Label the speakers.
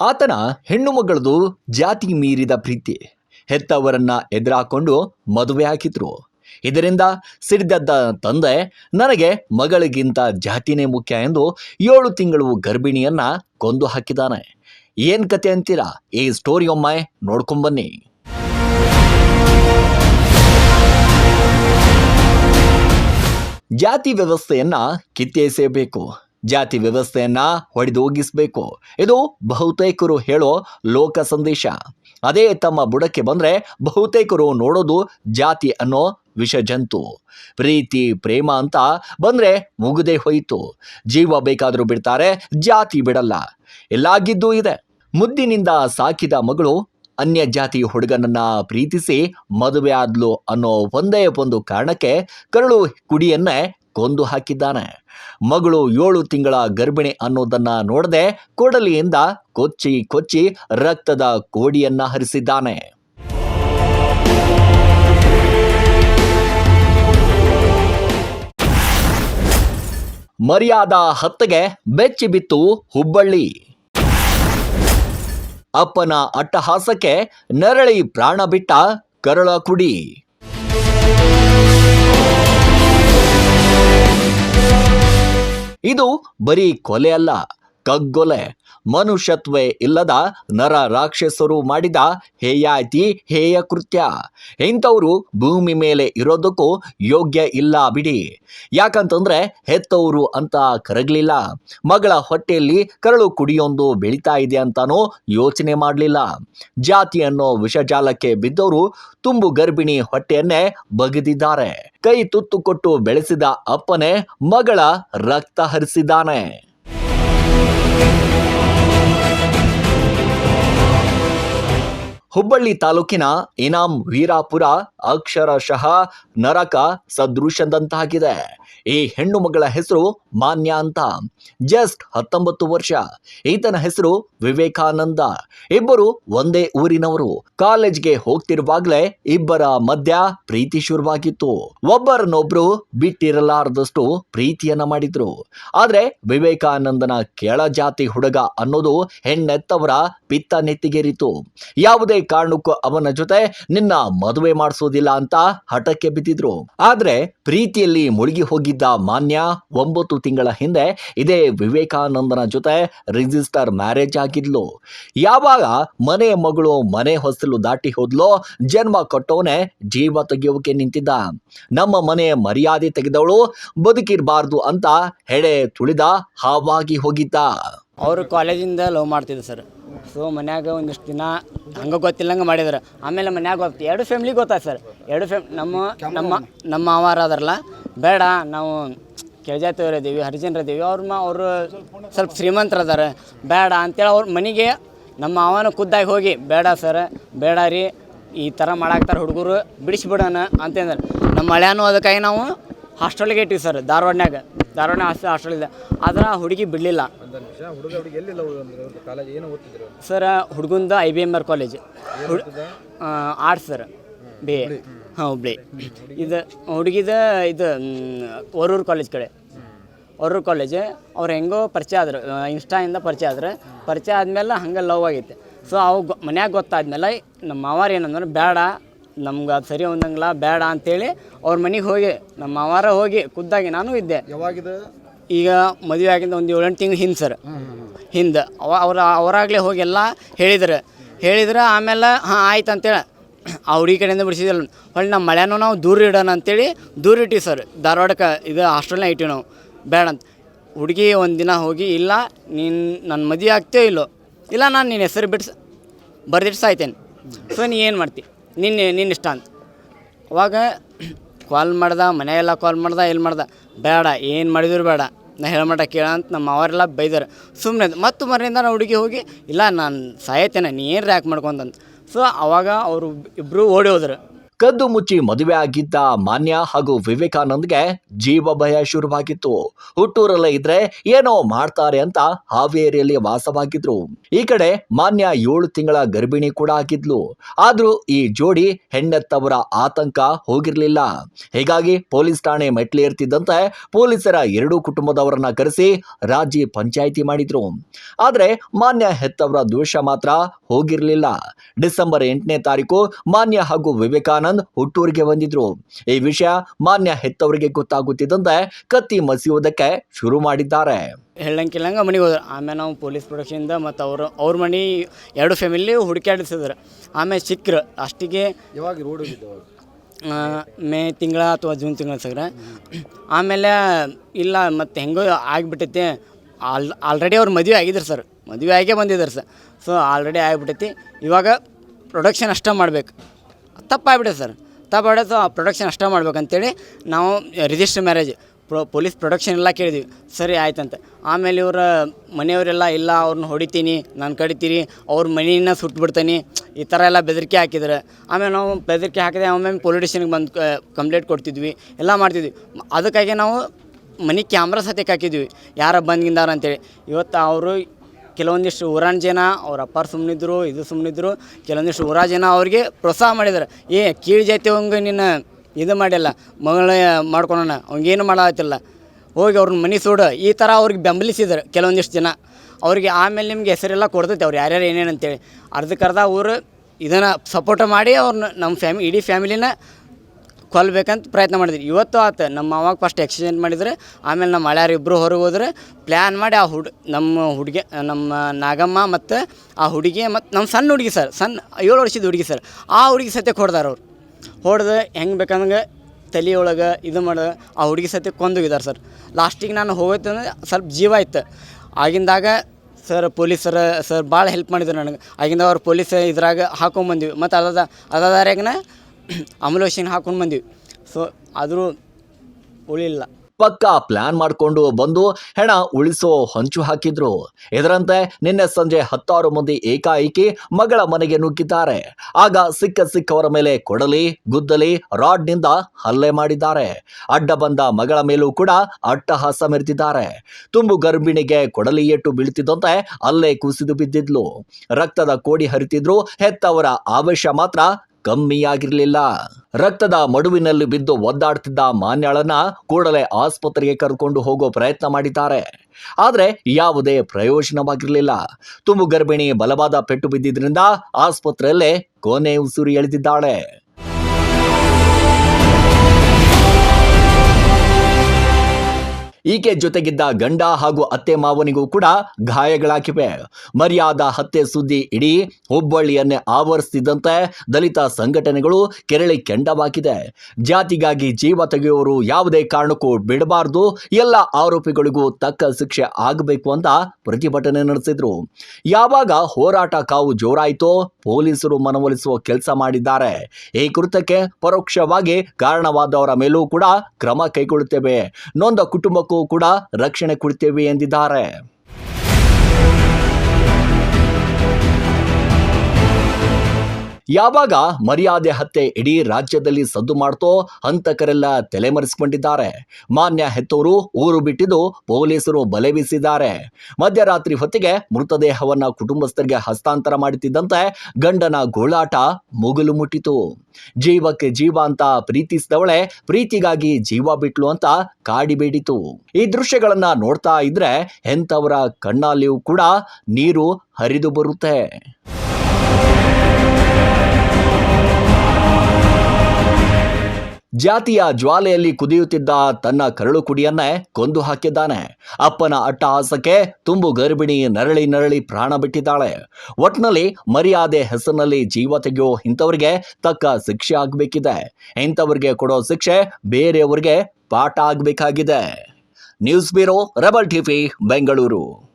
Speaker 1: ಆತನ ಹೆಣ್ಣು ಮಗಳದು ಜಾತಿ ಮೀರಿದ ಪ್ರೀತಿ ಹೆತ್ತವರನ್ನ ಎದುರಾಕೊಂಡು ಮದುವೆ ಹಾಕಿದ್ರು. ಇದರಿಂದ ಸಿಡಿದದ್ದ ತಂದೆ ನನಗೆ ಮಗಳಿಗಿಂತ ಜಾತಿನೇ ಮುಖ್ಯ ಎಂದು ಏಳು ತಿಂಗಳು ಗರ್ಭಿಣಿಯನ್ನ ಕೊಂದು ಹಾಕಿದ್ದಾನೆ. ಏನ್ ಕತೆ ಅಂತೀರಾ? ಈ ಸ್ಟೋರಿ ಒಮ್ಮೆ ನೋಡ್ಕೊಂಬನ್ನಿ ಜಾತಿ ವ್ಯವಸ್ಥೆಯನ್ನ ಕಿತ್ತೆಸೆಯಬೇಕು ಜಾತಿ ವ್ಯವಸ್ಥೆಯನ್ನ ಹೊಡೆದೋಗಿಸ್ಬೇಕು. ಇದು ಬಹುತೇಕರು ಹೇಳೋ ಲೋಕ ಸಂದೇಶ. ಅದೇ ತಮ್ಮ ಬುಡಕ್ಕೆ ಬಂದ್ರೆ ಬಹುತೇಕರು ನೋಡೋದು ಜಾತಿ ಅನ್ನೋ ವಿಷ ಜಂತು ಪ್ರೀತಿ, ಪ್ರೇಮ ಅಂತ ಬಂದ್ರೆ ಮುಗುದೇ ಹೋಯಿತು. ಜೀವ ಬೇಕಾದರೂ ಬಿಡ್ತಾರೆ, ಜಾತಿ ಬಿಡಲ್ಲ. ಎಲ್ಲಾಗಿದ್ದೂ ಇದೆ. ಮುದ್ದಿನಿಂದ ಸಾಕಿದ ಮಗಳು ಅನ್ಯ ಜಾತಿ ಹುಡುಗನನ್ನ ಪ್ರೀತಿಸಿ ಮದುವೆ ಆದ್ಲು ಅನ್ನೋ ಒಂದೇ ಒಂದು ಕಾರಣಕ್ಕೆ ಕರಳು ಕುಡಿಯನ್ನೇ ಕೊಂದು ಹಾಕಿದ್ದಾನೆ. ಮಗಳು ಏಳು ತಿಂಗಳ ಗರ್ಭಿಣಿ ಅನ್ನೋದನ್ನ ನೋಡದೆ ಕೊಡಲಿಯಿಂದ ಕೊಚ್ಚಿ ಕೊಚ್ಚಿ ರಕ್ತದ ಕೋಡಿಯನ್ನ ಹರಿಸಿದ್ದಾನೆ. ಮರ್ಯಾದ ಹತ್ತಗೆ ಬೆಚ್ಚಿ ಬಿತ್ತು ಹುಬ್ಬಳ್ಳಿ. ಅಪ್ಪನ ಅಟ್ಟಹಾಸಕ್ಕೆ ನರಳಿ ಪ್ರಾಣ ಬಿಟ್ಟ ಕರಳ ಕುಡಿ ಇದು ಬರೀ ಕೊಲೆ ಅಲ್ಲ ಕಗ್ಗೊಲೆ. ಮನುಷ್ಯತ್ವೇ ಇಲ್ಲದ ನರ ರಾಕ್ಷಸರು ಮಾಡಿದ ಹೇಯಾತಿ ಹೇಯ ಕೃತ್ಯ. ಇಂಥವರು ಭೂಮಿ ಮೇಲೆ ಇರೋದಕ್ಕೂ ಯೋಗ್ಯ ಇಲ್ಲ ಬಿಡಿ. ಯಾಕಂತಂದ್ರೆ ಹೆತ್ತವರು ಅಂತ ಕರಗಲಿಲ್ಲ. ಮಗಳ ಹೊಟ್ಟೆಯಲ್ಲಿ ಕರಳು ಕುಡಿಯೊಂದು ಬೆಳೀತಾ ಇದೆ ಅಂತಾನೂ ಯೋಚನೆ ಮಾಡಲಿಲ್ಲ. ಜಾತಿ ಅನ್ನೋ ವಿಷಜಾಲಕ್ಕೆ ಬಿದ್ದವರು ತುಂಬು ಗರ್ಭಿಣಿ ಹೊಟ್ಟೆಯನ್ನೇ ಬಗೆದಿದ್ದಾರೆ. ಕೈ ತುತ್ತು ಕೊಟ್ಟು ಬೆಳೆಸಿದ ಅಪ್ಪನೇ ಮಗಳ ರಕ್ತ ಹರಿಸಿದ್ದಾನೆ. ಹುಬ್ಬಳ್ಳಿ ತಾಲೂಕಿನ ಇನಾಂ ವೀರಾಪುರ ಅಕ್ಷರಶಃ ನರಕ ಸದೃಶದಂತಾಗಿದೆ. ಈ ಹೆಣ್ಣು ಮಗಳ ಹೆಸರು ಮಾನ್ಯ ಅಂತ. ಜಸ್ಟ್ ಹತ್ತೊಂಬತ್ತು ವರ್ಷ. ಈತನ ಹೆಸರು ವಿವೇಕಾನಂದ. ಇಬ್ಬರು ಒಂದೇ ಊರಿನವರು. ಕಾಲೇಜ್ಗೆ ಹೋಗ್ತಿರುವಾಗ್ಲೇ ಇಬ್ಬರ ಮಧ್ಯ ಪ್ರೀತಿ ಶುರುವಾಗಿತ್ತು. ಒಬ್ಬರನ್ನೊಬ್ರು ಬಿಟ್ಟಿರಲಾರದಷ್ಟು ಪ್ರೀತಿಯನ್ನ ಮಾಡಿದ್ರು. ಆದ್ರೆ ವಿವೇಕಾನಂದನ ಕೆಳ ಜಾತಿ ಹುಡುಗ ಅನ್ನೋದು ಹೆಣ್ಣೆತ್ತವರ ಪಿತ್ತ ನೆತ್ತಿಗೇರಿತು ಯಾವುದೇ ಕಾರಣಕ್ಕೂ ಅವನ ಜೊತೆ ನಿನ್ನ ಮದುವೆ ಮಾಡಿಸೋದಿಲ್ಲ ಅಂತ ಹಠಕ್ಕೆ ಬಿದ್ದಿದ್ರು. ಆದ್ರೆ ಪ್ರೀತಿಯಲ್ಲಿ ಮುಳುಗಿ ಹೋಗಿದ್ದ ಮಾನ್ಯ ಒಂಬತ್ತು ತಿಂಗಳ ಹಿಂದೆ ಇದೇ ವಿವೇಕಾನಂದನ ಜೊತೆ ರಿಜಿಸ್ಟರ್ ಮ್ಯಾರೇಜ್ ಆಗಿದ್ಲು. ಯಾವಾಗ ಮನೆ ಮಗಳು ಮನೆ ಹೊಸಲು ದಾಟಿ ಹೋದ್ಲೋ ಜನ್ಮ ಕೊಟ್ಟವನೇ ಜೀವ ತೆಗೆಯೋಕೆ ನಿಂತಿದ್ದ. ನಮ್ಮ ಮನೆ ಮರ್ಯಾದೆ ತೆಗೆದವಳು ಬದುಕಿರಬಾರ್ದು ಅಂತ ಹೆಡೆ ತುಳಿದ ಹಾವಾಗಿ ಹೋಗಿದ್ದ.
Speaker 2: ಅವರು ಕಾಲೇಜಿಂದ ಲವ್ ಮಾಡ್ತಿದ್ದ ಸರ್. ಸೊ, ಮನ್ಯಾಗ ಒಂದಿಷ್ಟು ದಿನ ಹಂಗೆ ಗೊತ್ತಿಲ್ಲಂಗೆ ಮಾಡಿದ್ರು. ಆಮೇಲೆ ಮನ್ಯಾಗ ಗೊತ್ತು ಎರಡು ಫ್ಯಾಮ್ಲಿ ಗೊತ್ತಾಯ್ತು ಸರ್ ಎರಡು ಫ್ಯಾಮ್ ನಮ್ಮ ನಮ್ಮ ನಮ್ಮ ಮಾವಾರ ಅದರಲ್ಲ ಬೇಡ, ನಾವು ಕೆಳಜಾತಿಯವ್ರು ಇದ್ದೀವಿ ಹರಿಜನರು ಇದ್ದೀವಿ ಅವ್ರ ಅವರು ಸ್ವಲ್ಪ ಶ್ರೀಮಂತರು ಅದಾರ ಬೇಡ ಅಂತೇಳಿ ಅವ್ರ ಮನೆಗೆ ನಮ್ಮ ಮಾವನ ಖುದ್ದಾಗಿ ಹೋಗಿ, ಬೇಡ ಸರ್ ಬೇಡ ರೀ, ಈ ಥರ ಮಾಡಾಕ್ತಾರೆ ಹುಡುಗರು, ಬಿಡಿಸ್ಬಿಡೋಣ ಅಂತಂದ್ರೆ. ನಮ್ಮ ಹಳ್ಯಾನು ಅದಕ್ಕಾಗಿ ನಾವು ಹಾಸ್ಟೆಲ್ಗೆ ಇಟ್ಟಿವಿ ಸರ್ ಧಾರವಾಡನ್ಯಾಗ. ಧಾರವಾಡ ಹಾಸ್ಟೆಲ್ ಇದೆ. ಆದ್ರೆ ಆ ಹುಡುಗಿ ಬಿಡಲಿಲ್ಲ sir ಹುಡುಗಂದು I B M R college arts sir B A ಹಾಂ ಹುಬ್ಳಿ. ಇದು ಹುಡುಗಿದ ಇದು ಒರೂರು ಕಾಲೇಜ್ ಕಡೆ. ಒರೂರು ಕಾಲೇಜ್ ಅವ್ರು ಹೆಂಗೋ ಪರಿಚಯ ಆದರು. ಇನ್ಸ್ಟಾಯಿಂದ ಪರಿಚಯ ಆದ್ರೆ. ಪರಿಚಯ ಆದಮೇಲೆ ಹಂಗೆ ಲವ್ ಆಗೈತೆ. ಸೊ ಅವು ಗೊ ಮನ್ಯಾಗ ಗೊತ್ತಾದ್ಮೇಲೆ ನಮ್ಮ ಮಾವಾರ ಏನಂದ್ರೆ ಬೇಡ ನಮ್ಗೆ ಅದು ಸರಿ ಹೊಂದಂಗಿಲ್ಲ ಬೇಡ ಅಂತೇಳಿ ಅವ್ರ ಮನೆಗೆ ಹೋಗಿ ನಮ್ಮ ಮಾವಾರ ಹೋಗಿ ಖುದ್ದಾಗಿ ನಾನು ಇದ್ದೆ.
Speaker 3: ಯಾವಾಗಿದೆ
Speaker 2: ಈಗ ಮದುವೆ ಆಗಿಂದ ಒಂದು ಏಳೆಂಟು ತಿಂಗಳು ಹಿಂದೆ ಸರ್. ಹಿಂದೆ. ಅವ ಅವ್ರ ಅವರಾಗಲೇ ಹೋಗಿ ಎಲ್ಲ ಹೇಳಿದ್ರು. ಹೇಳಿದ್ರೆ ಆಮೇಲೆ ಹಾಂ ಆಯ್ತು ಅಂತೇಳಿ. ಅವ್ರ ಈ ಕಡೆಯಿಂದ ಬಿಡಿಸಿದಿಲ್ಲ ಹೊಳ್ಳಿ ನಮ್ಮ ಮಳೆನೂ ನಾವು ದೂರ ಇಡೋಣ ಅಂತೇಳಿ ದೂರ ಇಟ್ಟಿವಿ ಸರ್. ಧಾರವಾಡಕ್ಕೆ ಇದು ಹಾಸ್ಟೆಲ್ನ ಇಟ್ಟಿವಿ ನಾವು. ಬೇಡ ಅಂತ. ಹುಡುಗಿ ಒಂದು ದಿನ ಹೋಗಿ ಇಲ್ಲ ನೀನು ನನ್ನ ಮದುವೆ ಆಗ್ತೇ ಇಲ್ಲೋ? ಇಲ್ಲ ನಾನು ನಿನ್ನ ಹೆಸರು ಬಿಡ್ಸ ಬರ್ದಿಟ್ಟು ಸಾಯ್ತೇನೆ ಸೊ ನೀ ಏನು ಮಾಡ್ತಿ? ನಿನ್ನ ನಿನ್ನ ಇಷ್ಟ ಅಂತ. ಅವಾಗ ಕಾಲ್ ಮಾಡ್ದೆ, ಮನೆಯೆಲ್ಲ ಕಾಲ್ ಮಾಡ್ದೆ ಎಲ್ಲಿ ಮಾಡ್ದೆ? ಬೇಡ, ಏನು ಮಾಡಿದ್ರು ಬೇಡ. ನಾ ಹೇಳಮಟ ಕೇಳ ಅಂತ ನಮ್ಮ ಅವರೆಲ್ಲ ಬೈದಾರೆ. ಸುಮ್ಮನೆ ಮತ್ತು ಮರಿಂದ ನಾನು ಹುಡುಗಿ ಹೋಗಿ, ಇಲ್ಲ ನಾನು ಸಾಯತೇನೆ ನೀ ಏನು ರ್ಯಾಕ್ ಮಾಡ್ಕೊಂತಂತ ಸೊ ಅವಾಗ ಅವರು ಇಬ್ಬರು ಓಡಿ ಹೋದ್ರು.
Speaker 1: ಕದ್ದು ಮುಚ್ಚಿ ಮದುವೆ ಆಗಿದ್ದ ಮಾನ್ಯ ಹಾಗೂ ವಿವೇಕಾನಂದ್ಗೆ ಜೀವ ಭಯ ಶುರುವಾಗಿತ್ತು. ಹುಟ್ಟೂರಲ್ಲೇ ಇದ್ರೆ ಏನೋ ಮಾಡ್ತಾರೆ ಅಂತ ಹಾವೇರಿಯಲ್ಲಿ ವಾಸವಾಗಿದ್ರು. ಈ ಕಡೆ ಮಾನ್ಯ ಏಳು ತಿಂಗಳ ಗರ್ಭಿಣಿ ಕೂಡ ಆಗಿದ್ಲು. ಆದ್ರೂ ಈ ಜೋಡಿ ಹೆಣ್ಣೆತ್ತವರ ಆತಂಕ ಹೋಗಿರ್ಲಿಲ್ಲ. ಹೀಗಾಗಿ ಪೊಲೀಸ್ ಠಾಣೆ ಮೆಟ್ಲೇರ್ತಿದ್ದಂತೆ ಪೊಲೀಸರ ಎರಡೂ ಕುಟುಂಬದವರನ್ನ ಕರೆಸಿ ರಾಜಿ ಪಂಚಾಯಿತಿ ಮಾಡಿದ್ರು. ಆದ್ರೆ ಮಾನ್ಯ ಹೆತ್ತವರ ದ್ವೇಷ ಮಾತ್ರ ಹೋಗಿರ್ಲಿಲ್ಲ. ಡಿಸೆಂಬರ್ ಎಂಟನೇ ತಾರೀಕು ಮಾನ್ಯ ಹಾಗೂ ವಿವೇಕಾನಂದ್ ಹುಟ್ಟೂರಿಗೆ ಬಂದಿದ್ರು. ಈ ವಿಷಯ ಮಾನ್ಯ ಹೆತ್ತವರಿಗೆ ಗೊತ್ತಾಗುತ್ತಿದ್ದಂತೆ ಕತ್ತಿ ಮಸಿಯುವುದಕ್ಕೆ ಶುರು ಮಾಡಿದ್ದಾರೆ.
Speaker 2: ಹೇಳಂಗಿಲ್ಲಂಗೆ ಮನೆಗೆ ಹೋದ್ರು. ಆಮೇಲೆ ನಾವು ಪೊಲೀಸ್ ಪ್ರೊಡಕ್ಷನಿಂದ ಮತ್ತು ಅವರು ಅವ್ರ ಮನೆ ಎರಡು ಫ್ಯಾಮಿಲಿ ಹುಡುಕಾಡಿಸಿದ್ರು ಆಮೇಲೆ ಸಿಕ್ಕರು ಅಷ್ಟಿಗೆ
Speaker 3: ಯಾವಾಗ ರೋಡ್
Speaker 2: ಮೇ ತಿಂಗಳ ಅಥವಾ ಜೂನ್ ತಿಂಗಳ ಸಗ್ರ. ಆಮೇಲೆ ಇಲ್ಲ ಮತ್ತು ಹೆಂಗೋ ಆಗಿಬಿಟ್ಟೈತಿ. ಆಲ್ ಆಲ್ರೆಡಿ ಅವ್ರು ಮದುವೆ ಆಗಿದ್ರು ಸರ್. ಮದುವೆ ಆಗೇ ಬಂದಿದ್ದಾರೆ ಸರ್. So already ಆಗಿಬಿಟ್ಟೈತಿ. ಇವಾಗ ಪ್ರೊಡಕ್ಷನ್ ಅಷ್ಟೇ ಮಾಡ್ಬೇಕು. ತಪ್ಪಾಗ್ಬಿಟ್ಟೈತೆ ಸರ್. ತಪ್ಪಾಗ್ಬಿಟ್ಟೆ ಆ ಪ್ರೊಡಕ್ಷನ್ ಅಷ್ಟೇ ಮಾಡ್ಬೇಕಂತೇಳಿ ನಾವು register marriage pro police production ಎಲ್ಲ ಕೇಳಿದ್ವಿ. ಸರಿ, ಆಯ್ತಂತೆ. ಆಮೇಲೆ ಇವರ ಮನೆಯವರೆಲ್ಲ, ಇಲ್ಲ ಅವ್ರನ್ನ ಹೊಡಿತೀನಿ, ನಾನು ಕಡಿತೀನಿ, ಅವ್ರ ಮನೆಯನ್ನ ಸುಟ್ಬಿಡ್ತೀನಿ, ಈ ಥರ ಎಲ್ಲ ಬೆದರಿಕೆ ಹಾಕಿದ್ರೆ ಆಮೇಲೆ ನಾವು ಬೆದರಿಕೆ ಹಾಕಿದೆ ಆಮೇಲೆ ಪೊಲೀಸ್ ಸ್ಟೇಷನ್ಗೆ ಬಂದು ಕಂಪ್ಲೇಂಟ್ ಕೊಡ್ತಿದ್ವಿ, ಎಲ್ಲ ಮಾಡ್ತಿದ್ವಿ. ಅದಕ್ಕಾಗಿ ನಾವು ಮನೆ ಕ್ಯಾಮ್ರಾ ಸತ್ಯಕ್ಕೆ ಹಾಕಿದ್ವಿ. ಯಾರ ಬಂದಿಂದಾರ ಅಂತೇಳಿ ಇವತ್ತು ಅವರು ಕೆಲವೊಂದಿಷ್ಟು ಊರಾನ್ ಜನ ಅವ್ರ ಅಪ್ಪಾರು ಸುಮ್ಮನಿದ್ರು ಇದು ಸುಮ್ಮನಿದ್ರು ಕೆಲವೊಂದಿಷ್ಟು ಊರ ಜನ ಅವ್ರಿಗೆ ಪ್ರೋತ್ಸಾಹ ಮಾಡಿದ್ರು. ಏ, ಕೀಳು ಜಾತಿ ಹಂಗೆ ನಿನ್ನ ಇದು ಮಾಡಿಲ್ಲ ಮಗಳ ಮಾಡ್ಕೊಳೋಣ ಅವಂಗೇನು ಮಾಡತ್ತಿಲ್ಲ ಹೋಗಿ ಅವ್ರನ್ನ ಮನೆ ಸೂಡು, ಈ ಥರ ಅವ್ರಿಗೆ ಬೆಂಬಲಿಸಿದ್ರು ಕೆಲವೊಂದಿಷ್ಟು ಜನ. ಅವ್ರಿಗೆ ಆಮೇಲೆ ನಿಮ್ಗೆ ಹೆಸರೆಲ್ಲ ಕೊಡ್ತೈತೆ ಅವ್ರು ಯಾರ್ಯಾರು ಏನೇನು ಅಂತೇಳಿ ಅರ್ಧಕ್ಕರ್ಧ ಊರು ಇದನ್ನು ಸಪೋರ್ಟ್ ಮಾಡಿ ಅವ್ರನ್ನ ನಮ್ಮ ಫ್ಯಾಮಿ, ಇಡೀ ಫ್ಯಾಮಿಲಿನ ಕೊಲ್ಬೇಕಂತ ಪ್ರಯತ್ನ ಮಾಡಿದ್ವಿ ಇವತ್ತು ಆತ ನಮ್ಮ ಅವಾಗ ಫಸ್ಟ್ ಎಕ್ಸಿಡೆಂಟ್ ಮಾಡಿದರೆ, ಆಮೇಲೆ ನಮ್ಮ ಹಳ್ಯಾರು ಇಬ್ಬರು ಹೊರಗೆ ಹೋದ್ರೆ ಪ್ಲ್ಯಾನ್ ಮಾಡಿ ಆ ಹುಡ್, ನಮ್ಮ ಹುಡುಗಿ, ನಮ್ಮ ನಾಗಮ್ಮ ಮತ್ತು ಆ ಹುಡುಗಿ ಮತ್ತು ನಮ್ಮ ಸಣ್ಣ ಹುಡುಗಿ ಸರ್ ಸಣ್ಣ ಏಳು ವರ್ಷದ ಹುಡುಗಿ ಸರ್ ಆ ಹುಡುಗಿ ಸತ್ಯ ಹೊಡ್ದಾರ ಅವ್ರು. ಹೊಡೆದು ಹೆಂಗೆ ಬೇಕಂದಂಗೆ ತಲೆಯೊಳಗೆ ಇದು ಮಾಡಿದ ಆ ಹುಡುಗಿ ಸತ್ಯ ಕೊಂದೋಗಿದ್ದಾರೆ ಸರ್ ಲಾಸ್ಟಿಗೆ ನಾನು ಹೋಗೋಯ್ತಂದ್ರೆ ಸ್ವಲ್ಪ ಜೀವ ಇತ್ತು. ಆಗಿಂದಾಗ ಸರ್ ಪೊಲೀಸರ ಸರ್ ಭಾಳ ಹೆಲ್ಪ್ ಮಾಡಿದ್ರು ನನಗೆ. ಆಗಿಂದ ಅವ್ರು ಪೊಲೀಸ್ ಇದ್ರಾಗ ಹಾಕೊಂಬಂದ್ವಿ. ಮತ್ತು ಅದಾದ, ಅದಾದಾರ್ಯಾಗನ ಅಮಲೋಷನ್ ಹಾಕೊಂಡು ಬಂದ್ವಿ. ಸೊ ಆದರೂ ಉಳಿಲ್ಲ
Speaker 1: ಪಕ್ಕಾ ಪ್ಲಾನ್ ಮಾಡಿಕೊಂಡು ಬಂದು ಹೆಣ ಉಳಿಸೋ ಹಂಚು ಹಾಕಿದ್ರು. ಇದರಂತೆ ನಿನ್ನೆ ಸಂಜೆ ಹತ್ತಾರು ಮಂದಿ ಏಕಾಏಕಿ ಮಗಳ ಮನೆಗೆ ನುಗ್ಗಿದ್ದಾರೆ. ಆಗ ಸಿಕ್ಕ ಸಿಕ್ಕವರ ಮೇಲೆ ಕೊಡಲಿ, ಗುದ್ದಲಿ, ರಾಡ್ನಿಂದ ಹಲ್ಲೆ ಮಾಡಿದ್ದಾರೆ. ಅಡ್ಡ ಬಂದ ಮಗಳ ಮೇಲೂ ಕೂಡ ಅಟ್ಟಹಾಸ ಮೆರೆದಿದ್ದಾರೆ. ತುಂಬು ಗರ್ಭಿಣಿಗೆ ಕೊಡಲಿ ಏಟು ಬೀಳ್ತಿದ್ದಂತೆ ಅಲ್ಲೇ ಕುಸಿದು ಬಿದ್ದಿದ್ಲು. ರಕ್ತದ ಕೋಡಿ ಹರಿತಿದ್ರು, ಹೆತ್ತವರ ಆವೇಶ ಮಾತ್ರ ಕಮ್ಮಿಯಾಗಿರ್ಲಿಲ್ಲ. ರಕ್ತದ ಮಡುವಿನಲ್ಲಿ ಬಿದ್ದು ಒದ್ದಾಡ್ತಿದ್ದ ಮಾನ್ಯಾಳನ್ನ ಕೂಡಲೇ ಆಸ್ಪತ್ರೆಗೆ ಕರ್ಕೊಂಡು ಹೋಗೋ ಪ್ರಯತ್ನ ಮಾಡಿದ್ದಾರೆ. ಆದರೆ ಯಾವುದೇ ಪ್ರಯೋಜನವಾಗಿರಲಿಲ್ಲ. ತುಂಬು ಗರ್ಭಿಣಿ ಬಲವಾದ ಪೆಟ್ಟು ಬಿದ್ದಿದ್ರಿಂದ ಆಸ್ಪತ್ರೆಯಲ್ಲೇ ಕೊನೆ ಉಸಿರು ಎಳೆದಿದ್ದಾಳೆ. ಈಕೆ ಜೊತೆಗಿದ್ದ ಗಂಡ ಹಾಗೂ ಅತ್ತೆ ಮಾವನಿಗೂ ಕೂಡ ಗಾಯಗಳಾಗಿವೆ. ಮರ್ಯಾದ, ಹತ್ಯೆ ಸುದ್ದಿ ಇಡೀ ಹುಬ್ಬಳ್ಳಿಯನ್ನೇ ಆವರಿಸಿದಂತೆ ದಲಿತ ಸಂಘಟನೆಗಳು ಕೆರಳಿ ಕೆಂಡವಾಗಿದೆ. ಜಾತಿಗಾಗಿ ಜೀವ ತೆಗೆಯುವವರು ಯಾವುದೇ ಕಾರಣಕ್ಕೂ ಬಿಡಬಾರದು, ಎಲ್ಲ ಆರೋಪಿಗಳಿಗೂ ತಕ್ಕ ಶಿಕ್ಷೆ ಆಗಬೇಕು ಅಂತ ಪ್ರತಿಭಟನೆ ನಡೆಸಿದ್ರು. ಯಾವಾಗ ಹೋರಾಟ ಕಾವು ಜೋರಾಯಿತೋ ಪೊಲೀಸರು ಮನವೊಲಿಸುವ ಕೆಲಸ ಮಾಡಿದ್ದಾರೆ. ಈ ಕೃತ್ಯಕ್ಕೆ ಪರೋಕ್ಷವಾಗಿ ಕಾರಣವಾದವರ ಮೇಲೂ ಕೂಡ ಕ್ರಮ ಕೈಗೊಳ್ಳುತ್ತೇವೆ. ನೊಂದ ಕುಟುಂಬಕ್ಕೂ ಕೂಡ ರಕ್ಷಣೆ ಕೊಡ್ತೇವೆ ಎಂದಿದ್ದಾರೆ. ಯಾವಾಗ ಮರ್ಯಾದೆ ಹತ್ಯೆ ಇಡೀ ರಾಜ್ಯದಲ್ಲಿ ಸದ್ದು ಮಾಡ್ತೋ ಹಂತಕರೆಲ್ಲ ತಲೆಮರೆಸಿಕೊಂಡಿದ್ದಾರೆ. ಮಾನ್ಯ ಹೆತ್ತೋರು ಊರು ಬಿಟ್ಟಿದ್ದು ಪೊಲೀಸರು ಬಲೆ ಬೀಸಿದ್ದಾರೆ. ಮಧ್ಯರಾತ್ರಿ ಹೊತ್ತಿಗೆ ಮೃತದೇಹವನ್ನ ಕುಟುಂಬಸ್ಥರಿಗೆ ಹಸ್ತಾಂತರ ಮಾಡುತ್ತಿದ್ದಂತೆ ಗಂಡನ ಗೋಳಾಟ ಮುಗಿಲು ಮುಟ್ಟಿತು. ಜೀವಕ್ಕೆ ಜೀವ ಅಂತ ಪ್ರೀತಿಸಿದವಳೆ ಪ್ರೀತಿಗಾಗಿ ಜೀವ ಬಿಟ್ಲು ಅಂತ ಕಾಡಿಬೇಡಿತು ಈ ದೃಶ್ಯಗಳನ್ನ ನೋಡ್ತಾ ಇದ್ರೆ ಎಂಥವರ ಕಣ್ಣಲ್ಲಿಯೂ ಕೂಡ ನೀರು ಹರಿದು ಬರುತ್ತೆ. ಜಾತಿಯ ಜ್ವಾಲೆಯಲ್ಲಿ ಕುದಿಯುತ್ತಿದ್ದ ತನ್ನ ಕರಳು ಕುಡಿಯನ್ನೇ ಕೊಂದು ಹಾಕಿದ್ದಾನೆ. ಅಪ್ಪನ ಅಟ್ಟಹಾಸಕ್ಕೆ ತುಂಬು ಗರ್ಭಿಣಿ ನರಳಿ ನರಳಿ ಪ್ರಾಣ ಬಿಟ್ಟಿದ್ದಾಳೆ. ಒಟ್ನಲ್ಲಿ ಮರ್ಯಾದೆ ಹೆಸರಿನಲ್ಲಿ ಜೀವ ತೆಗೆಯೋ ಇಂಥವ್ರಿಗೆ ತಕ್ಕ ಶಿಕ್ಷೆ ಆಗಬೇಕಿದೆ. ಇಂಥವ್ರಿಗೆ ಕೊಡೋ ಶಿಕ್ಷೆ ಬೇರೆಯವ್ರಿಗೆ ಪಾಠ ಆಗಬೇಕಾಗಿದೆ. News bureau rebel TV, Bengaluru.